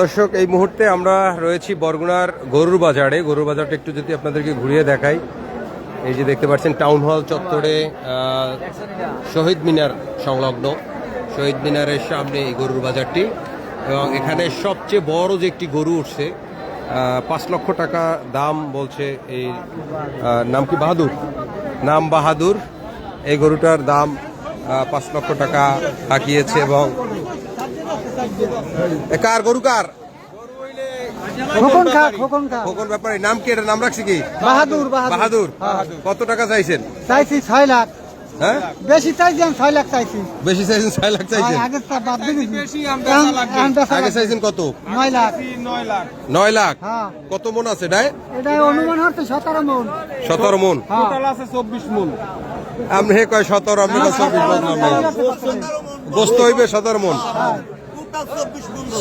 দর্শক, এই মুহূর্তে আমরা রয়েছি বরগুনার গরুর বাজারে। গরুর বাজারটা একটু যদি আপনাদেরকে ঘুরিয়ে দেখাই। এই যে দেখতে পাচ্ছেন, টাউন হল চত্বরে শহীদ মিনার সংলগ্ন। শহীদ মিনারের সামনে এই গরুর বাজারটি। এবং এখানে সবচেয়ে বড় যে একটি গরু উঠছে পাঁচ লক্ষ টাকা দাম বলছে এই নাম কি বাহাদুর? নাম বাহাদুর। এই গরুটার দাম পাঁচ লক্ষ টাকা হাঁকিয়েছে এবং কার গরু কার? খোকন খা খোকন খা খোকন ব্যাপারে নাম কি এটা? নাম রাখছি কি? বাহাদুর বাহাদুর। বাহাদুর? হ্যাঁ। কত টাকা চাইছেন? চাইছি ছয় লাখ। হ্যাঁ? বেশি চাইছি ছয় লাখ চাইছি। বেশি চাইছেন ছয় লাখ চাইছেন? আগে বাদ দিয়ে দিছি। আমি এখন- বেচা লাগবে। এখন বেচা আগে চাইছেন কত? নয় লাখ। নয় হ্যাঁ। কত মন আছে? ডায় এটা অনুমান হচ্ছে সতেরো মন। সতেরো মন? হ্যাঁ। টোটাল আছে চব্বিশ মন। আপনি কয় সতেরো আপনি কয় চব্বিশ মন? গোস্ত হইবে সতেরো মন।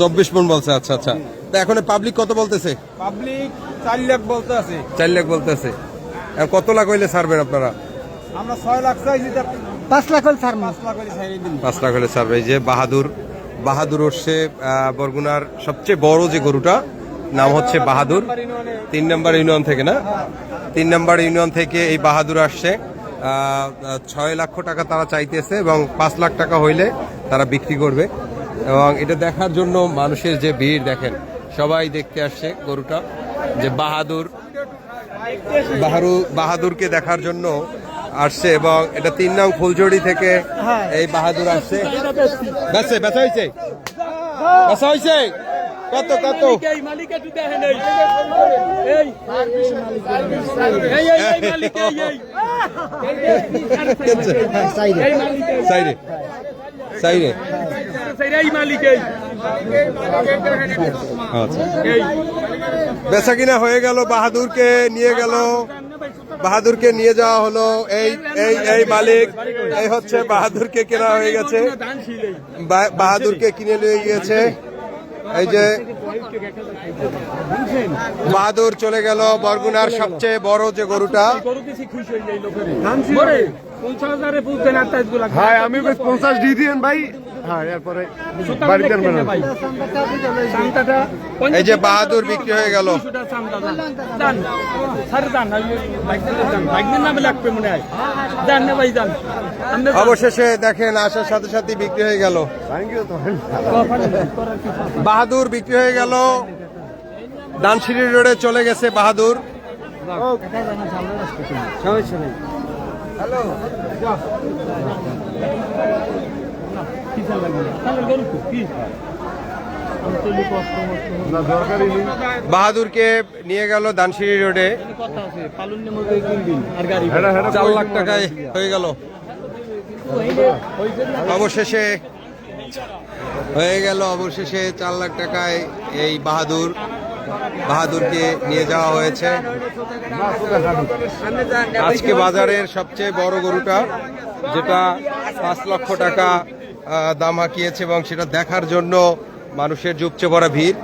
চব্বিশ মন বলছে আচ্ছা আচ্ছা। তা এখন পাবলিক কত বলতেছে? পাবলিক চার লাখ বলতে আছে। চার লাখ বলতেছে। আর কত লাখ হইলে ছাড়বেন আপনারা? আমরা ছয় লাখ চাইছি পাঁচ লাখ হল ছাড় পাঁচ লাখ করে ছাড়িয়ে দিন পাঁচ লাখ হলে ছাড়বে। এই যে বাহাদুর বাহাদুর হচ্ছে বরগুনার সবচেয়ে বড় যে গরুটা নাম হচ্ছে বাহাদুর। তিন নম্বর ইউনিয়ন থেকে না? তিন নম্বর ইউনিয়ন থেকে এই বাহাদুর আসছে। ছয় লক্ষ টাকা তারা চাইতেছে এবং পাঁচ লাখ টাকা হইলে তারা বিক্রি করবে। এবং এটা দেখার জন্য মানুষের যে ভিড় দেখেন সবাই দেখতে আসছে গরুটা যে বাহাদুর বাহারু বাহাদুরকে দেখার জন্য আসছে এবং এটা তিন নং ফুলঝড়ি থেকে এই বাহাদুর আসছে বেচে বেচা হয়েছে বেচা হয়েছে কত কত সাইরে সাইরে এই মালিক এই। আচ্ছা। বেচা কিনা হয়ে গেল বাহাদুরকে নিয়ে গেল। বাহাদুরকে নিয়ে যাওয়া হলো এই এই এই মালিক। এই হচ্ছে বাহাদুরকে কেনা হয়ে গেছে। বাহাদুরকে কিনে নিয়ে গিয়েছে। এই যে বাহাদুর চলে গেল বরগুনার সবচেয়ে বড় যে গরুটা। আমি পঞ্চাশ দিয়ে দিন ভাই। হ্যাঁ এরপরে বাড়িতে আনবেন এই যে বাহাদুর বিক্রি হয়ে গেল। অবশেষে দেখেন আসার সাথে সাথে বিক্রি হয়ে গেল। থ্যাংক ইউ তো বাহাদুর বিক্রি হয়ে গেল। দানসিঁড়ি রোডে চলে গেছে বাহাদুর। তাহলে বাহাদুরকে নিয়ে গেল দানসিঁড়ি রোডে। চার লাখ টাকায় হয়ে গেল। অবশেষে হয়ে গেল অবশেষে চার লাখ টাকায় এই বাহাদুর বাহাদুরকে নিয়ে যাওয়া হয়েছে। আজকে বাজারের সবচেয়ে বড় গরুটা যেটা পাঁচ লক্ষ টাকা দাম হাঁকিয়েছে এবং সেটা দেখার জন্য মানুষের জুপচে পড়া ভিড়।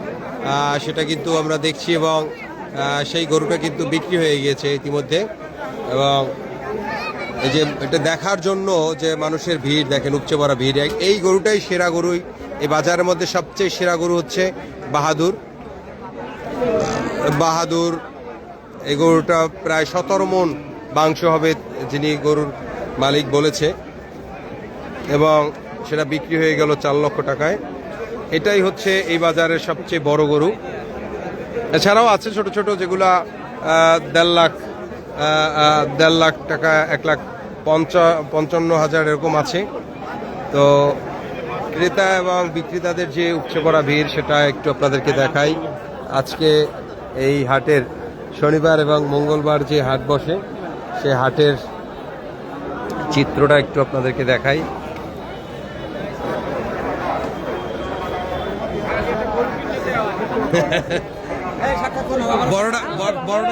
সেটা কিন্তু আমরা দেখছি এবং সেই গরুটা কিন্তু বিক্রি হয়ে গিয়েছে ইতিমধ্যে। এবং এই যে এটা দেখার জন্য যে মানুষের ভিড়, দেখেন উপচে পড়া ভিড়। এই গরুটাই সেরা গরুই। এই বাজারের মধ্যে সবচেয়ে সেরা গরু হচ্ছে বাহাদুর। বাহাদুর, এই গরুটা প্রায় সতেরো মন মাংস হবে, যিনি গরুর মালিক বলেছে। এবং সেটা বিক্রি হয়ে গেল চার লক্ষ টাকায়। এটাই হচ্ছে এই বাজারের সবচেয়ে বড় গরু। এছাড়াও আছে ছোট ছোট যেগুলা দেড় লাখ দেড় লাখ টাকা, এক লাখ পঞ্চা, পঞ্চান্ন হাজার এরকম আছে। তো ক্রেতা এবং বিক্রেতাদের যে উপচে পড়া ভিড়, সেটা একটু আপনাদেরকে দেখাই। আজকে এই হাটের শনিবার এবং মঙ্গলবার যে হাট বসে, সে হাটের চিত্রটা একটু আপনাদেরকে দেখাই।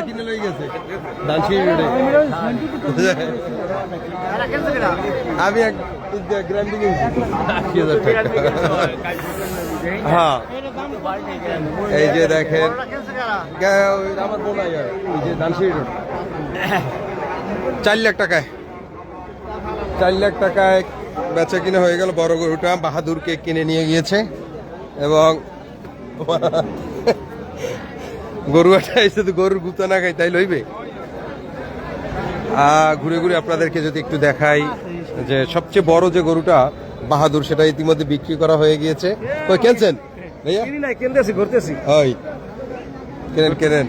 কিনে গেছে। আমি এক গ্র্যান্ডিং হ্যাঁ। এই যে দেখেন যে চার লাখ টাকায়। চার লাখ টাকায় বেচা কিনে হয়ে গেল বড় গরুটা। বাহাদুরকে কিনে নিয়ে গিয়েছে। এবং গরু আটা এসে তো গরুর গুতা না খাই তাই লইবে? ঘুরে ঘুরে আপনাদেরকে যদি একটু দেখাই যে সবচেয়ে বড় যে গরুটা বাহাদুর সেটা ইতিমধ্যে বিক্রি করা হয়ে গিয়েছে। কই কেনছেন? ভাইয়া? কিনি ঘুরতেছি। ওই। কেনেন কেনেন?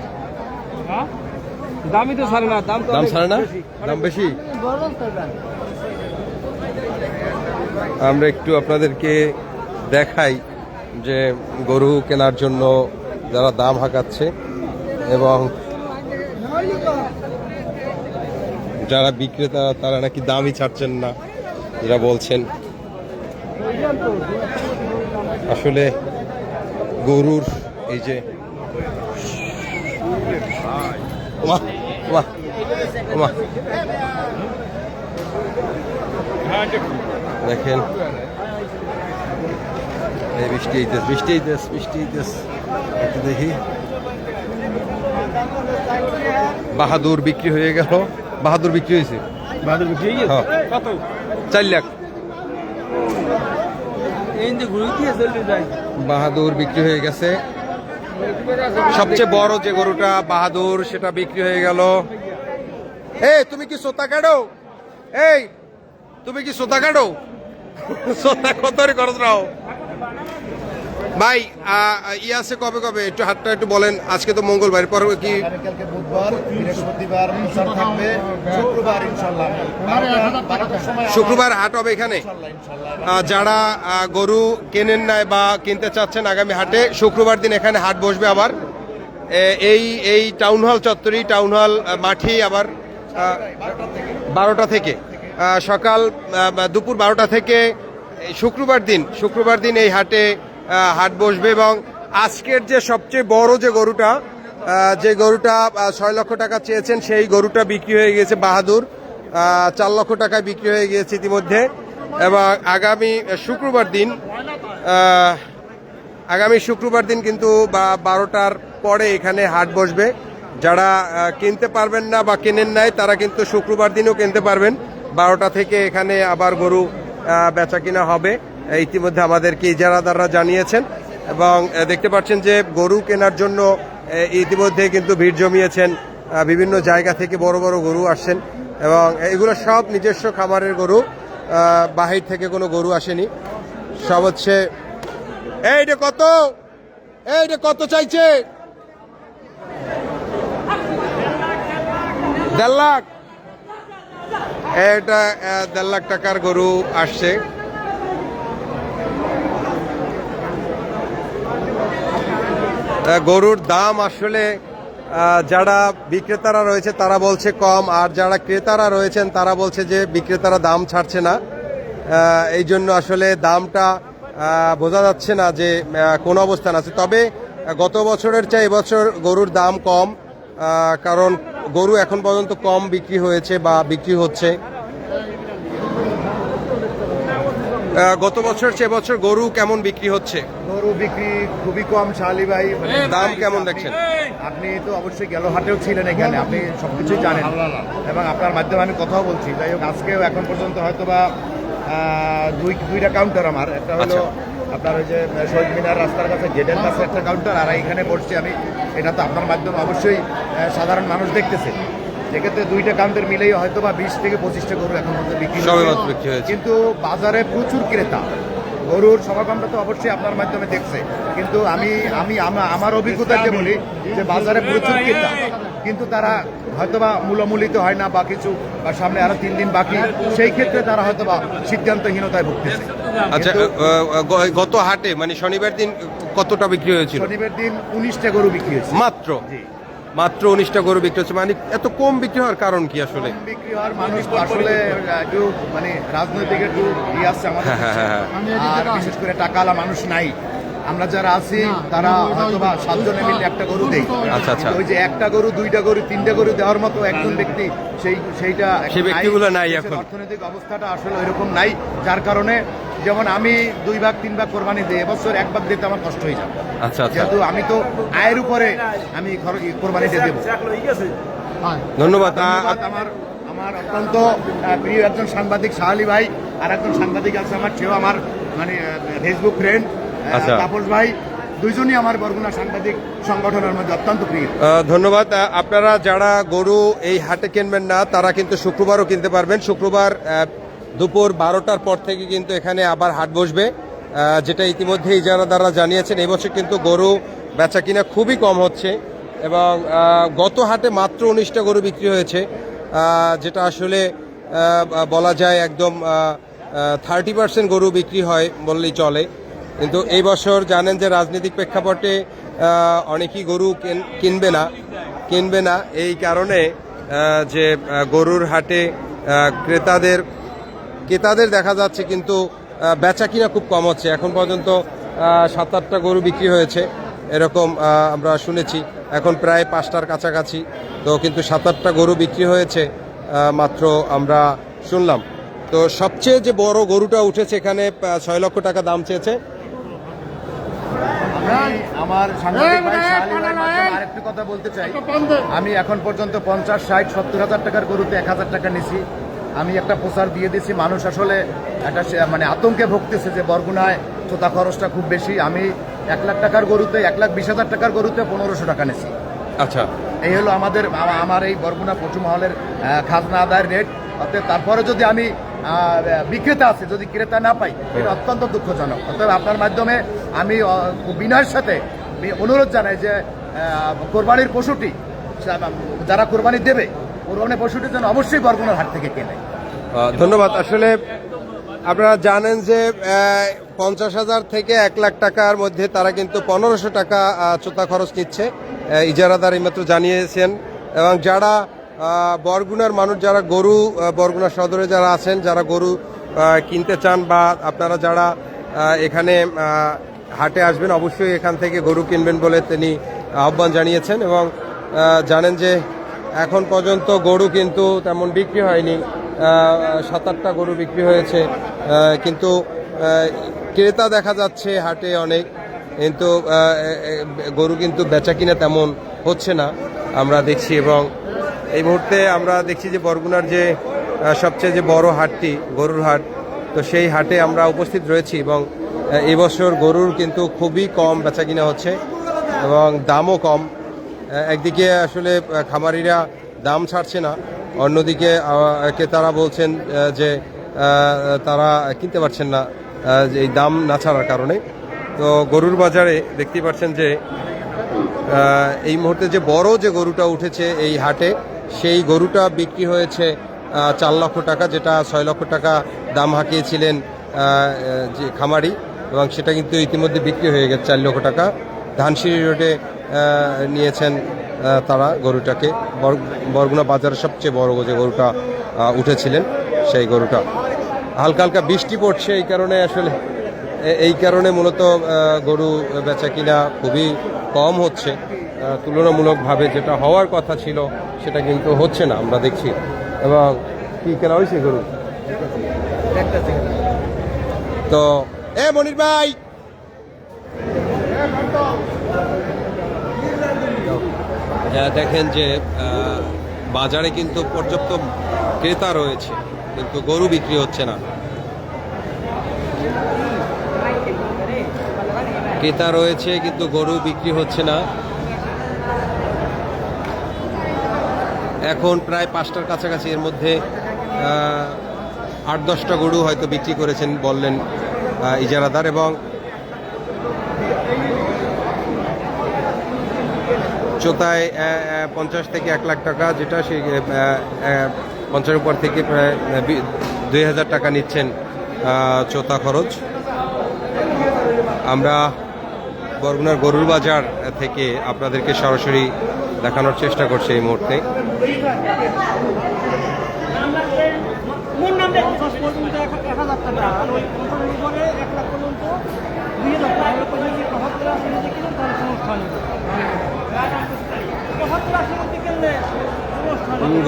দামই তো ছাড়ে না দাম তো দাম ছাড়ে না? দাম বেশি। আমরা একটু আপনাদেরকে দেখাই যে গরু কেনার জন্য যারা দাম হাঁকাচ্ছে। এবং যারা বিক্রেতা, তারা নাকি দামই ছাড়ছেন না, এরা বলছেন। আসলে গরুর এই যে। দেখেন। বৃষ্টি বৃষ্টি বৃষ্টি দেখি। বাহাদুর বিক্রি হয়ে গেল। বাহাদুর বিক্রি হয়েছে? বাহাদুর বিক্রি হয়ে গেছে? হ্যাঁ। কত? চার লাখ। বাহাদুর বিক্রি হয়ে গেছে। সবচেয়ে বড় যে গরুটা বাহাদুর সেটা বিক্রি হয়ে গেল। এই তুমি কি সোতা কাটো এই তুমি কি সোতা কাটো সোতা কত খরচ রাও? ভাই ই আছে কবে কবে? একটু হাতটা একটু বলেন। আজকে তো মঙ্গলবার পর কি? শুক্রবার হাট হবে এখানে। যারা গরু কেনেন নাই বা কিনতে চাচ্ছেন আগামী হাটে, শুক্রবার দিন এখানে হাট বসবে আবার। এই এই টাউন হল চত্বরই টাউন হল মাঠেই আবার বারোটা থেকে। সকাল দুপুর বারোটা থেকে শুক্রবার দিন শুক্রবার দিন এই হাটে হাট বসবে এবং আজকের যে সবচেয়ে বড় যে গরুটা যে গরুটা ছয় লক্ষ টাকা চেয়েছেন, সেই গরুটা বিক্রি হয়ে গিয়েছে বাহাদুর। চার লক্ষ টাকায় বিক্রি হয়ে গিয়েছে ইতিমধ্যে। এবং আগামী শুক্রবার দিন আগামী শুক্রবার দিন কিন্তু বা বারোটার পরে এখানে হাট বসবে। যারা কিনতে পারবেন না বা কেনেন নাই, তারা কিন্তু শুক্রবার দিনও কিনতে পারবেন। বারোটা থেকে এখানে আবার গরু বেচা কিনা হবে। ইতিমধ্যে আমাদেরকে ইজারাদাররা জানিয়েছেন এবং দেখতে পাচ্ছেন যে গরু কেনার জন্য ইতিমধ্যে কিন্তু ভিড় জমিয়েছেন বিভিন্ন জায়গা থেকে বড় বড় গরু আসছেন এবং এগুলো সব নিজস্ব খামারের গরু বাহির থেকে কোনো গরু আসেনি। সব হচ্ছে এইটা কত এইটা কত চাইছে? দেড় লাখ। এটা দেড় লাখ টাকার গরু আসছে। গরুর দাম আসলে যারা বিক্রেতারা রয়েছে তারা বলছে কম, আর যারা ক্রেতারা রয়েছেন তারা বলছে যে বিক্রেতারা দাম ছাড়ছে না। এই জন্য আসলে দামটা বোঝা যাচ্ছে না যে কোন অবস্থান আছে। তবে গত বছরের চেয়ে এবছর গরুর দাম কম কারণ গরু এখন পর্যন্ত কম বিক্রি হয়েছে বা বিক্রি হচ্ছে। গত বছর সে বছর গরু কেমন বিক্রি হচ্ছে? গরু বিক্রি খুবই কম শালি ভাই মানে দাম কেমন দেখছেন? আপনি তো অবশ্যই গেল হাটেও ছিলেন এখানে আপনি সবকিছুই জানেন। এবং আপনার মাধ্যমে আমি কথাও বলছি যাই হোক আজকেও এখন পর্যন্ত হয়তো বা দুই দুইটা কাউন্টার আমার। একটা হলো আচ্ছা। আপনার ওই যে শহীদ মিনার রাস্তার কাছে গেটের কাছে একটা কাউন্টার আর এখানে বসছি আমি। এটা তো আপনার মাধ্যমে অবশ্যই সাধারণ মানুষ দেখতেছে। সেক্ষেত্রে দুইটা কাউন্টার মিলেই হয়তো বা বিশ থেকে পঁচিশটা গরু এখন পর্যন্ত বিক্রি। কিন্তু বাজারে প্রচুর ক্রেতা। গরুর সমাগমটা তো অবশ্যই আপনার মাধ্যমে দেখছে। কিন্তু আমি আমি আমা- আমার অভিজ্ঞতাতে বলি যে বাজারে প্রচুর ক্রেতা। কিন্তু তারা হয়তোবা মূলমূলিত হয় না বা কিছু বা সামনে আরও তিন দিন বাকি সেই ক্ষেত্রে তারা হয়তোবা সিদ্ধান্তহীনতায় ভুগতেছে। আচ্ছা গত হাটে মানে শনিবার দিন কতটা বিক্রি হয়েছিল? শনিবার দিন উনিশটা গরু বিক্রি হয়েছে। মাত্র? জি। মাত্র উনিশটা গরু বিক্রি হচ্ছে। মানে এত কম বিক্রি হওয়ার কারণ কি আসলে? বিক্রি হওয়ার মানুষ আসলে একটু মানে রাজনৈতিক একটু ইয়ে আছে আমাদের হ্যাঁ, হ্যাঁ, হ্যাঁ, আর বিশেষ করে টাকালা মানুষ নাই। আমরা যারা আছি তারা হয়তো বা সাতজনে মিলে একটা গরু দেই আচ্ছা, আচ্ছা। ওই যে একটা গরু দুইটা গরু তিনটা গরু দেওয়ার মতো একজন ব্যক্তি সেই সেইটা সেই ব্যক্তিগুলো নাই এখন। অর্থনৈতিক অবস্থাটা আসলে এরকম নাই যার কারণে যেমন আমি দুই ভাগ তিন ভাগ কোরবানি দিই এবছর এক ভাগ দিতে আমার কষ্ট হয়ে যাবে আচ্ছা আচ্ছা যেহেতু আমি তো আয়ের উপরে আমি খরচ কোরবানিটা দেবো ধন্যবাদ আমার আমার অত্যন্ত প্রিয় একজন সাংবাদিক শাহালি ভাই আর একজন সাংবাদিক আছে আমার সেও আমার মানে ফেসবুক ফ্রেন্ড আচ্ছা। তাপস ভাই দুইজনই আমার বরগুনা সাংবাদিক সংগঠনের মধ্যে অত্যন্ত প্রিয়। ধন্যবাদ। আপনারা যারা গরু এই হাটে কিনবেন না তারা কিন্তু শুক্রবারও কিনতে পারবেন। শুক্রবার দুপুর বারোটার পর থেকে কিন্তু এখানে আবার হাট বসবে। যেটা ইতিমধ্যে ইজারাদাররা জানিয়েছেন এই বছর কিন্তু গরু বেচা কিনা খুবই কম হচ্ছে এবং গত হাটে মাত্র উনিশটা গরু বিক্রি হয়েছে। যেটা আসলে বলা যায় একদম থার্টি পার্সেন্ট গরু বিক্রি হয় বললেই চলে। কিন্তু এই বছর জানেন যে রাজনৈতিক প্রেক্ষাপটে অনেকেই গরু কেন- কিনবে না কিনবে না। এই কারণে যে গরুর হাটে ক্রেতাদের ক্রেতাদের দেখা যাচ্ছে কিন্তু বেচা কিনা খুব কম হচ্ছে। এখন পর্যন্ত সাত আটটা গরু বিক্রি হয়েছে, এরকম আমরা শুনেছি। এখন প্রায় পাঁচটার কাছাকাছি। তো কিন্তু সাত আটটা গরু বিক্রি হয়েছে মাত্র আমরা শুনলাম। তো সবচেয়ে যে বড় গরুটা উঠেছে এখানে ছয় লক্ষ টাকা দাম চেয়েছে। আমার আরেকটি কথা বলতে চাই। আমি এখন পর্যন্ত পঞ্চাশ ষাট সত্তর হাজার টাকার গরুতে এক হাজার টাকা নিছি। আমি একটা প্রচার দিয়ে দিয়েছি মানুষ আসলে একটা সে- মানে আতঙ্কে ভুগতেছে যে বরগুনায় তোতা খরচটা খুব বেশি। আমি এক লাখ টাকার গরুতে এক লাখ বিশ হাজার টাকার গরুতে পনেরোশো টাকা নিছি। আচ্ছা। এই হলো আমাদের আমার এই বরগুনা পশু মহলের খাজনা আদায়ের রেট অতএব তারপরে যদি আমি বিক্রেতা আছে যদি ক্রেতা না পাই এটা অত্যন্ত দুঃখজনক। অতএব আপনার মাধ্যমে আমি বিনয়ের সাথে অনুরোধ জানাই যে কোরবানির পশুটি যারা কোরবানি দেবে, কোরবানির পশুটি যেন অবশ্যই বরগুনার হাট থেকে কেনে। ধন্যবাদ। আসলে আপনারা জানেন যে পঞ্চাশ হাজার থেকে এক লাখ টাকার মধ্যে তারা কিন্তু পনেরোশো টাকা চোতা খরচ নিচ্ছে। ইজারাদার এইমাত্র জানিয়েছেন। এবং যারা বরগুনার মানুষ, যারা গরু বরগুনা সদরে যারা আছেন, যারা গরু কিনতে চান বা আপনারা যারা এখানে হাটে আসবেন, অবশ্যই এখান থেকে গরু কিনবেন বলে তিনি আহ্বান জানিয়েছেন এবং জানেন যে এখন পর্যন্ত গরু কিন্তু তেমন বিক্রি হয়নি। সাত আটটা গরু বিক্রি হয়েছে। কিন্তু ক্রেতা দেখা যাচ্ছে হাটে অনেক। কিন্তু গরু কিন্তু বেচা কিনা তেমন হচ্ছে না আমরা দেখছি এবং এই মুহূর্তে আমরা দেখছি যে বরগুনার যে সবচেয়ে যে বড় হাটটি, গরুর হাট, তো সেই হাটে আমরা উপস্থিত রয়েছি এবং আহ, এই বছর গরুর কিন্তু খুবই কম বেচা কিনা হচ্ছে এবং দামও কম। একদিকে আসলে খামারিরা দাম ছাড়ছে না অন্যদিকে ক্রেতারা বলছেন যে তারা কিনতে পারছেন না যে এই দাম না ছাড়ার কারণে। তো গরুর বাজারে দেখতে পাচ্ছেন যে এই মুহূর্তে যে বড় যে গরুটা উঠেছে এই হাটে সেই গরুটা বিক্রি হয়েছে চার লক্ষ টাকা যেটা ছয় লক্ষ টাকা দাম হাঁকিয়েছিলেন যে খামারি, এবং সেটা কিন্তু ইতিমধ্যে বিক্রি হয়ে গেছে চার লক্ষ টাকা। ধানসিঁড়ি রোডে নিয়েছেন তারা গরুটাকে। বরগুনা বাজারের সবচেয়ে বড় যে গরুটা উঠেছিলেন, সেই গরুটা। হালকা হালকা বৃষ্টি পড়ছে এই কারণে আসলে এই কারণে মূলত গরু বেচা কিনা খুবই কম হচ্ছে। তুলনামূলকভাবে যেটা হওয়ার কথা ছিল, সেটা কিন্তু হচ্ছে না, আমরা দেখছি। এবং কি কেনা হয়েছে গরু? তো। এ মনির ভাই। দেখেন যে বাজারে কিন্তু পর্যাপ্ত ক্রেতা রয়েছে, কিন্তু গরু বিক্রি হচ্ছে না। ক্রেতা রয়েছে, কিন্তু গরু বিক্রি হচ্ছে না। এখন প্রায় পাঁচটার কাছাকাছি এর মধ্যে আট, দশটা গরু হয়তো বিক্রি করেছেন বললেন ইজারাদার এবং চোতায় পঞ্চাশ থেকে এক লাখ টাকা যেটা সেই পঞ্চাশ উপর থেকে প্রায় দুই হাজার টাকা নিচ্ছেন চোতা খরচ। আমরা বরগুনার গরুর বাজার থেকে আপনাদেরকে সরাসরি দেখানোর চেষ্টা করছি এই মুহূর্তে।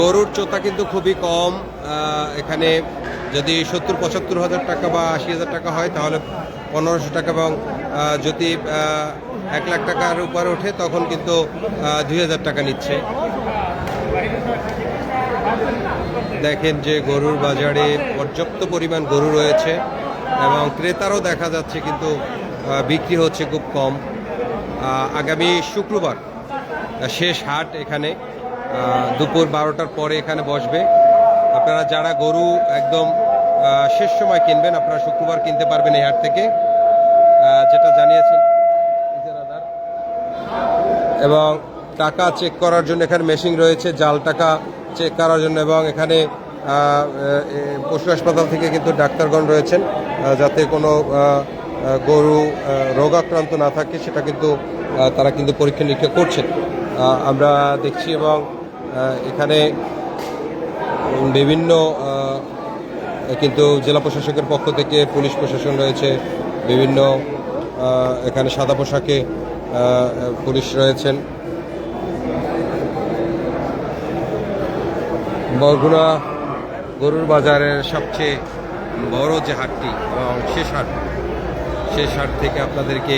গরুর চোতা কিন্তু খুবই কম এখানে যদি সত্তর, পঁচাত্তর হাজার টাকা বা আশি হাজার টাকা হয়, তাহলে পনেরোশো টাকা এবং যদি এক লাখ টাকার উপর ওঠে, তখন কিন্তু দুই হাজার টাকা নিচ্ছে। দেখেন যে গরুর বাজারে পর্যাপ্ত পরিমাণ গরু রয়েছে এবং ক্রেতারও দেখা যাচ্ছে কিন্তু বিক্রি হচ্ছে খুব কম। আগামী শুক্রবার শেষ হাট এখানে দুপুর বারোটার পরে এখানে বসবে আপনারা যারা গরু একদম শেষ সময় কিনবেন, আপনারা শুক্রবার কিনতে পারবেন এই হাট থেকে যেটা জানিয়েছেন। এবং টাকা চেক করার জন্য এখানে মেশিন রয়েছে, জাল টাকা চেক করার জন্য এবং এখানে পশু হাসপাতাল থেকে কিন্তু ডাক্তারগণ রয়েছেন যাতে কোনো গরু রোগাক্রান্ত না থাকে, সেটা কিন্তু তারা কিন্তু পরীক্ষা নিরীক্ষা করছেন। আমরা দেখছি এবং এখানে বিভিন্ন কিন্তু জেলা প্রশাসকের পক্ষ থেকে পুলিশ প্রশাসন রয়েছে, বিভিন্ন এখানে সাদা পোশাকে পুলিশ রয়েছেন। বরগুনা গরুর বাজারের সবচেয়ে বড় যে হাটটি এবং শেষ হাট শেষ হাট থেকে আপনাদেরকে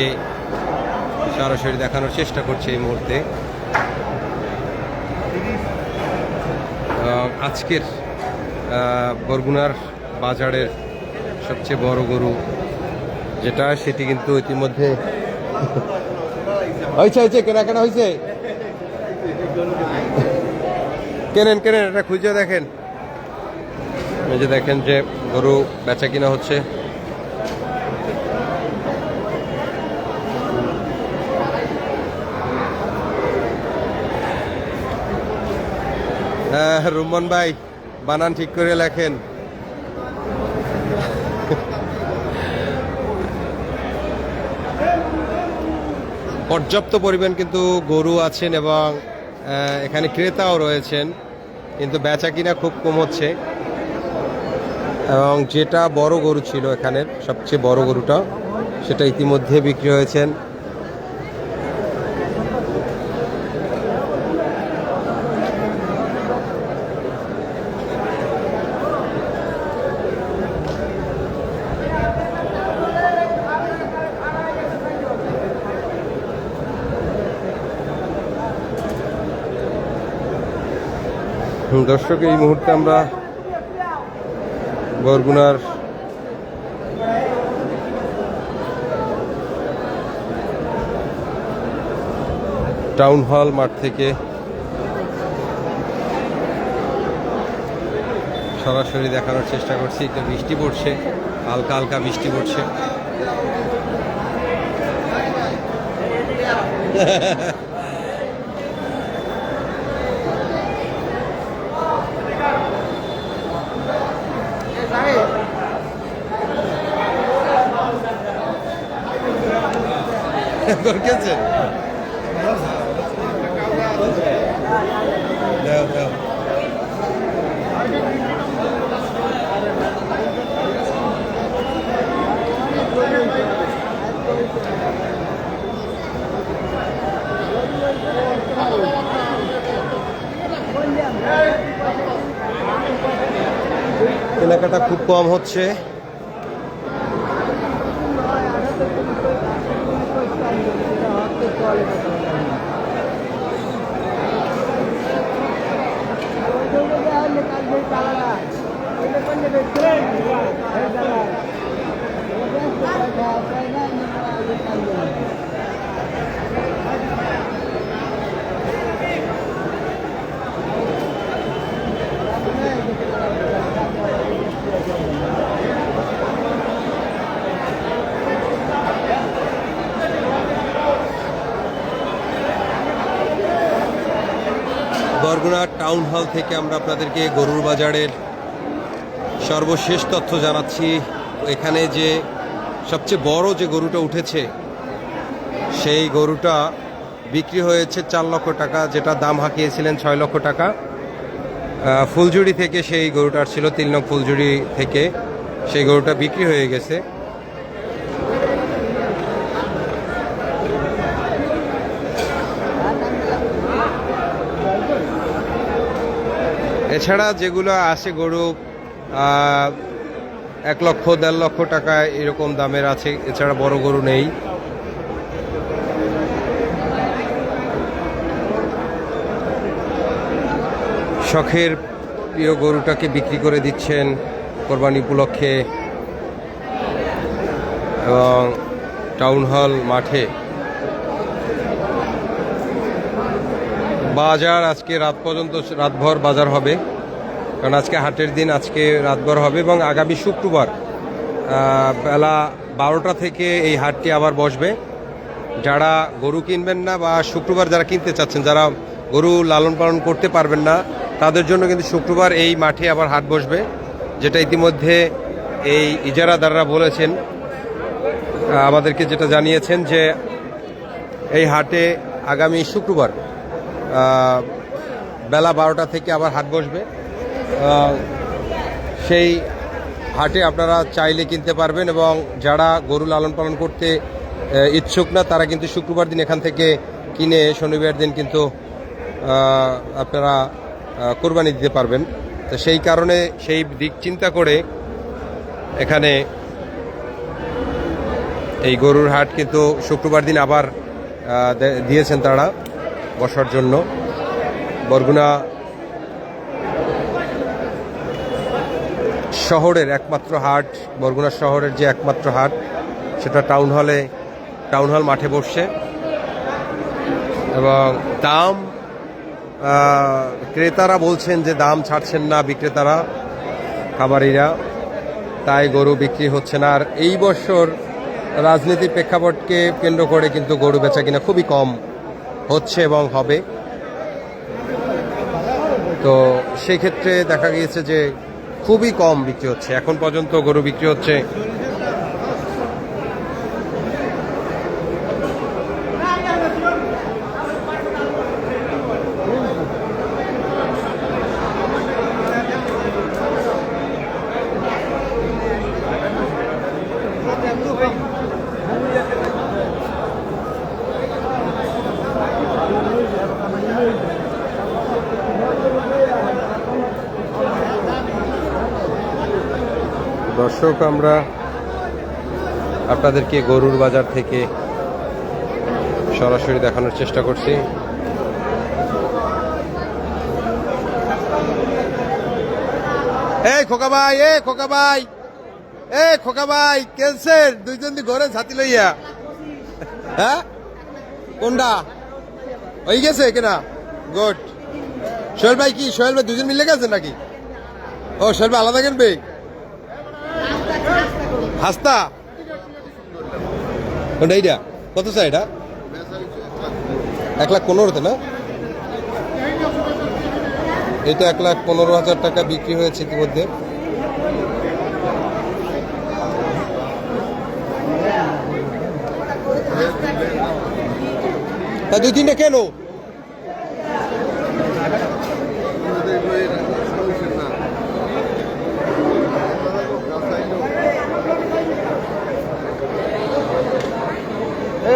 সরাসরি দেখানোর চেষ্টা করছে এই মুহূর্তে? আজকের বরগুনার বাজারের সবচেয়ে বড় গরু যেটা সেটি কিন্তু ইতিমধ্যে হয়েছে হয়েছে কেনাকাটা হয়েছে। কেনেন কেনেন এটা খুঁজে দেখেন। এই যে দেখেন যে গরু বেচা কিনা হচ্ছে। হ্যাঁ রুম্মন ভাই, বানান ঠিক করে লেখেন। পর্যাপ্ত পরিমাণ কিন্তু গরু আছেন এবং এখানে ক্রেতাও রয়েছেন, কিন্তু বেচা কিনা খুব কম হচ্ছে। এবং যেটা বড় গরু ছিল এখানের, সবচেয়ে বড় গরুটা, সেটা ইতিমধ্যে বিক্রি হয়েছেন। দর্শক, এই মুহূর্তে আমরা বরগুনার টাউন হল মাঠ থেকে সরাসরি দেখানোর চেষ্টা করছি। একটু বৃষ্টি পড়ছে, হালকা হালকা বৃষ্টি পড়ছে। করছেন দাও দাও। কেনাকাটা খুব কম হচ্ছে। বরগুনা টাউন হল থেকে আমরা আপনাদেরকে গরুর বাজারের সর্বশেষ তথ্য জানাচ্ছি। এখানে যে সবচেয়ে বড় যে গরুটা উঠেছে, সেই গরুটা বিক্রি হয়েছে চার লক্ষ টাকা, যেটা দাম হাঁকিয়েছিলেন ছয় লক্ষ টাকা। ফুলজুড়ি থেকে সেই গরুটার ছিল তিন নং ফুলজুড়ি থেকে। সেই গরুটা বিক্রি হয়ে গেছে। এছাড়া যেগুলো আছে গরু এক লক্ষ, দেড় লক্ষ টাকা এরকম দামের আছে, এছাড়া বড় গরু নেই। শখের প্রিয় গরুটাকে বিক্রি করে দিচ্ছেন কোরবানি উপলক্ষে এবং টাউন হল মাঠে। বাজার আজকে রাত পর্যন্ত, রাতভর বাজার হবে। কারণ আজকে হাটের দিন, আজকে রাতভর হবে এবং আগামী শুক্রবার বেলা বারোটা থেকে এই হাটটি আবার বসবে। যারা গরু কিনবেন না বা শুক্রবার যারা কিনতে চাচ্ছেন, যারা গরু লালন পালন করতে পারবেন না, তাদের জন্য কিন্তু শুক্রবার এই মাঠে আবার হাট বসবে, যেটা ইতিমধ্যে এই ইজারাদাররা বলেছেন। আমাদেরকে যেটা জানিয়েছেন যে এই হাটে আগামী শুক্রবার বেলা বারোটা থেকে আবার হাট বসবে। সেই হাটে আপনারা চাইলে কিনতে পারবেন এবং যারা গরু লালন পালন করতে ইচ্ছুক না, তারা কিন্তু শুক্রবার দিন এখান থেকে কিনে, শনিবার দিন কিন্তু আপনারা কোরবানি দিতে পারবেন। তো সেই কারণে সেই দিক চিন্তা করে এখানে এই গরুর হাট কিন্তু শুক্রবার দিন আবার দিয়েছেন তারা বসার জন্য। বরগুনা শহরের একমাত্র হাট, বরগুনা শহরের যে একমাত্র হাট, সেটা টাউন হলে, টাউন হল মাঠে বসছে এবং দাম ক্রেতারা বলছেন যে দাম ছাড়ছেন না বিক্রেতারা, খামারিরা। তাই গরু বিক্রি হচ্ছে না। আর এই বছর রাজনীতির প্রেক্ষাপটকে কেন্দ্র করে কিন্তু গরু বেচা কিনা খুবই কম হচ্ছে এবং হবে। তো সেক্ষেত্রে দেখা গিয়েছে যে খুবই কম বিক্রি হচ্ছে। এখন পর্যন্ত গরু বিক্রি হচ্ছে দর্শক, আমরা আপনাদেরকে গরুর বাজার থেকে সরাসরি দেখানোর চেষ্টা করছি। এই খোকা ভাই এ খোকা ভাই এ খোকা ভাই ক্যান্সার দুইজন দি ঘরে ছাতি লইয়া। হ্যাঁ? কোনটা? হয়ে গেছে কেনা? গুড। সোহেল ভাই কি, সোহেল ভাই দুজন মিলে গেছে নাকি? ও, সোহেল ভাই আলাদা কিনবে? হাস্তা? কোনটা এইটা? কত চাই এটা? এক লাখ পনেরোতে না? এটা এক লাখ পনেরো হাজার টাকা বিক্রি হয়েছে ইতিমধ্যে। তা দুই তিনটা কেন?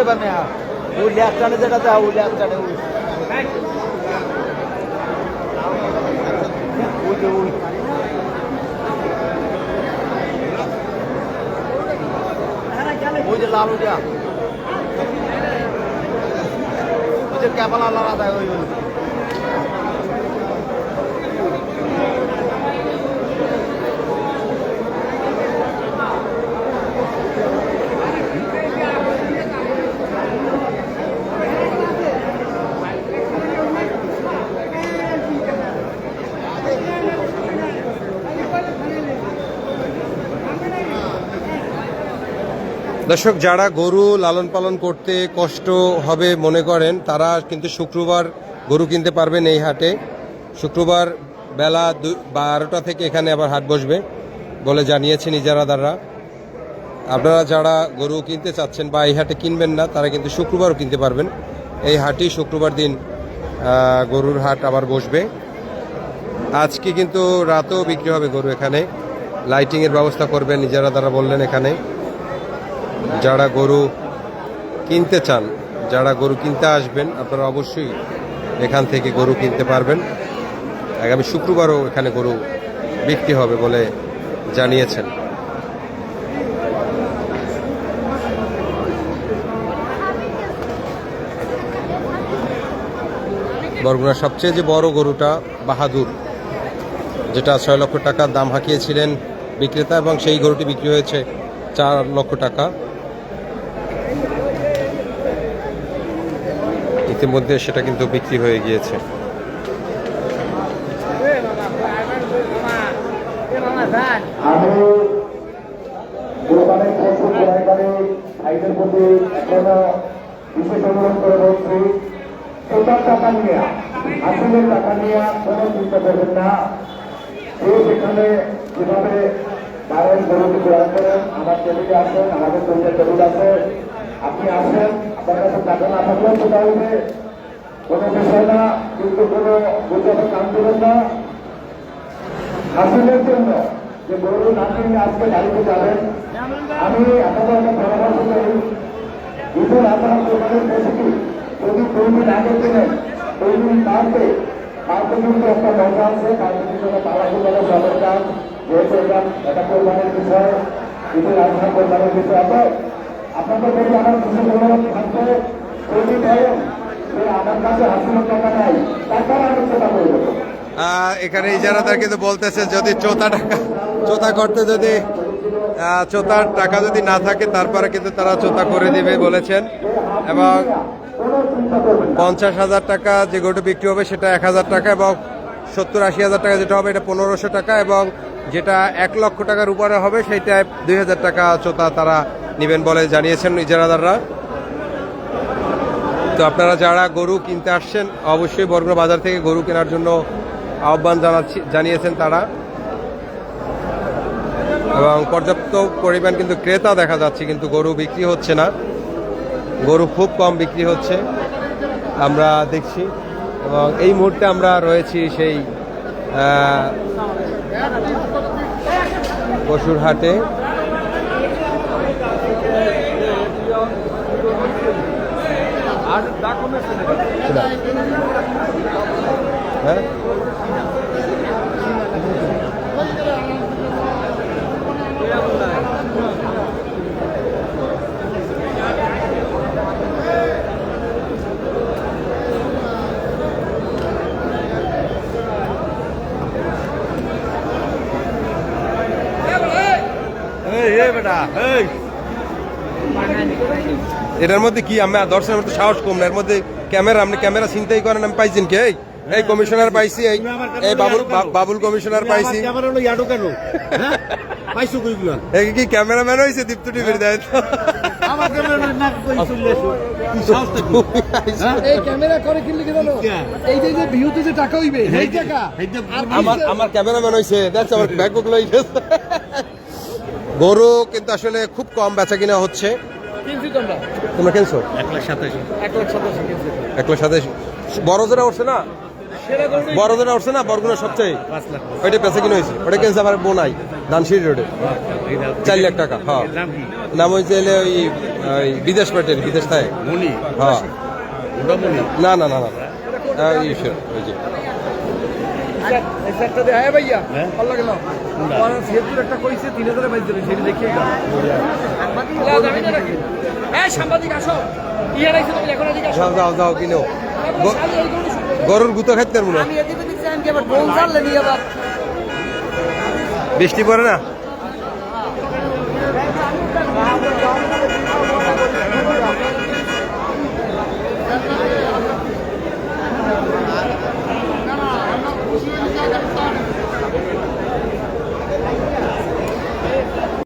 এবার মেয়া ওই ল্যাপ টানে যেটা দেওয়া ওই ল্যাপ টানে ওই। ওই যে লাল ওইটা। ওই যে ক্যাপালা আলাদা ওই ওই দর্শক, যারা গরু লালন পালন করতে কষ্ট হবে মনে করেন, তারা কিন্তু শুক্রবার গরু কিনতে পারবেন এই হাটে। শুক্রবার বেলা বারোটা থেকে এখানে আবার হাট বসবে বলে জানিয়েছেন ইজারাদাররা আপনারা যারা গরু কিনতে চাচ্ছেন বা এই হাটে কিনবেন না, তারা কিন্তু শুক্রবারও কিনতে পারবেন। এই হাটই শুক্রবার দিন গরুর হাট আবার বসবে। আজকে কিন্তু রাতেও বিক্রি হবে গরু এখানে। লাইটিংয়ের ব্যবস্থা করবেন ইজারাদাররা বললেন এখানে। যারা গরু কিনতে চান, যারা গরু কিনতে আসবেন, আপনারা অবশ্যই এখান থেকে গরু কিনতে পারবেন। আগামী শুক্রবারও এখানে গরু বিক্রি হবে বলে জানিয়েছেন। বরগুনার সবচেয়ে যে বড় গরুটা বাহাদুর, যেটা ছয় লক্ষ টাকার দাম হাঁকিয়েছিলেন বিক্রেতা এবং সেই গরুটি বিক্রি হয়েছে চার লক্ষ টাকা। ইতিমধ্যে সেটা কিন্তু বিক্রি হয়ে গিয়েছে। টাকা নিয়ে টাকা নিয়ে না আমার আসেন আমাদের টেবিল আছে আপনি আসেন, আপনার কাছে টাকা না থাকলেও সেটা হইবে কোনো বিষয় না, কিন্তু কোনো গুজবে কাম না। জন্য যে গরু না কিনে আজকে যাবেন, আমি আপনাদের পরামর্শ করি। ঈদের আপনার কোরবানির রেসিপি যদি দিন আগে কিনেন দুই দিন বাড়বে কিন্তু একটা মজা আছে বাড়তে কিন্তু পালাশি বলে সবের যেহেতু এটা একটা কোরবানির বিষয় ঈদের আপনার কোরবানির বিষয়। আছে আমি সেটা করব এখানে কিন্তু বলতেছে, যদি চোতা টাকা, চোতা করতে যদি চোতার টাকা যদি না থাকে, তারপরে কিন্তু তারা চোতা করে দিবে বলেছেন। এবং পঞ্চাশ হাজার টাকা যে গরুটা বিক্রি হবে, সেটা এক হাজার টাকা এবং সত্তর আশি হাজার টাকা যেটা হবে, এটা পনেরোশো টাকা এবং যেটা এক লক্ষ টাকার উপরে হবে সেটায় দুই হাজার টাকা চোতা তারা নেবেন বলে জানিয়েছেন ইজারাদাররা। তো আপনারা যারা গরু কিনতে আসছেন অবশ্যই বরগুনা বাজার থেকে গরু কেনার জন্য আহ্বান জানাচ্ছি জানিয়েছেন তারা। এবং পর্যাপ্ত পরিমাণ কিন্তু ক্রেতা দেখা যাচ্ছে কিন্তু গরু বিক্রি হচ্ছে না। গরু খুব কম বিক্রি হচ্ছে আমরা দেখছি। এবং এই মুহূর্তে আমরা রয়েছি সেই আহ, হাটে হ্যাঁ এটার মধ্যে কি? আমি দর্শনের মধ্যে সাহস কম না এর মধ্যে ক্যামেরা আপনি ক্যামেরা চিন্তাই করেন আমি পাইছেন কে এই? এই কমিশনার পাইছি এই এই বাবুল বাবুল কমিশনার পাইছি। ক্যামেরা হলো ইয়াডো কেন? হ্যাঁ? পাইছো কইগুলো এই কি ক্যামেরাম্যান হয়েছে দীপ্ত টিভির দায়িত্ব আমার ক্যামেরা না কই চলে এসো? কি সাহসটা কি এই ক্যামেরা করে কিনলে কি? জানো এই যে যে ভিউতে যে টাকা হইবে এই টাকা। আমার আমার ক্যামেরাম্যান হয়েছে আমার গরু কিন্তু আসলে খুব কম বেচা কিনা হচ্ছে। তোমরা? তোমরা কিনছো? এক লাখ সাতাশ। এক লাখ বড় যেটা উঠছে না? বড় যেটা উঠছে না? বরগুনা সবচেয়ে? ওইটা বেচা কিনা হয়েছে? ওটা কিনছে আমার বোনাই ধানসিঁড়ি রোডে। চার লাখ টাকা হ্যাঁ। নাম হয়েছে এলে ওই বিদেশ পেটের বিদেশ থাকে হ্যাঁ। না না না না ওই যে। যাও যাও যাও কিনো। গরুর গুতো খাইতে পারব না। বৃষ্টি পড়ে না?